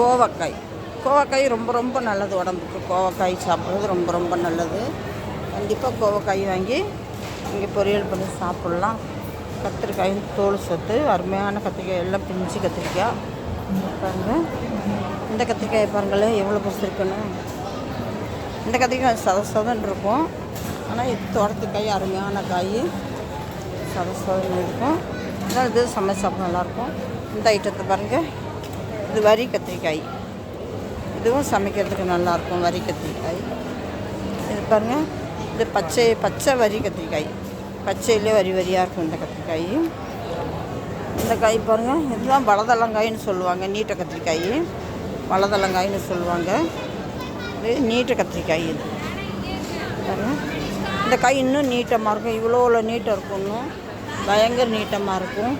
கோவக்காய். கோவக்காய் ரொம்ப ரொம்ப நல்லது உடம்புக்கு. கோவக்காய் சாப்பிட்றது ரொம்ப ரொம்ப நல்லது. கண்டிப்பாக கோவக்காய் வாங்கி இங்கே பொரியல் பண்ணி சாப்பிட்லாம். கத்திரிக்காய் தோல் சத்து அருமையான கத்திரிக்காய் எல்லாம் பிஞ்சு கத்திரிக்காய். பாருங்கள் இந்த கத்திரிக்காய் பாருங்களேன் எவ்வளோ பசிருக்கணும் இந்த கத்திரிக்காய் சத சதன் இருக்கும். ஆனால் இது தோட்டத்துக்காய் அருமையான காய். சத சதன் இருக்கும். இது சமைச்சு சாப்பிட நல்லாயிருக்கும். இந்த ஐட்டத்தை பாருங்கள் இது வரி கத்திரிக்காய். இதுவும் சமைக்கிறதுக்கு நல்லாயிருக்கும் வரி கத்திரிக்காய். இது பாருங்கள் இது பச்சை பச்சை வரி கத்திரிக்காய். பச்சையிலே வரி வரியாக இருக்கும் இந்த கத்திரிக்காய். இந்த காய் பாருங்கள் இதுதான் வளதளங்காயின்னு சொல்லுவாங்க நீட்ட கத்திரிக்காய். வளதளங்காயின்னு சொல்லுவாங்க. இது நீட்ட கத்திரிக்காய் இது. பாருங்கள் இந்த காய் இன்னும் நீட்டமாக இருக்கும் இவ்வளோ நீட்டம் இருக்கும் இன்னும். பயங்கர நீட்டமாக இருக்கும்.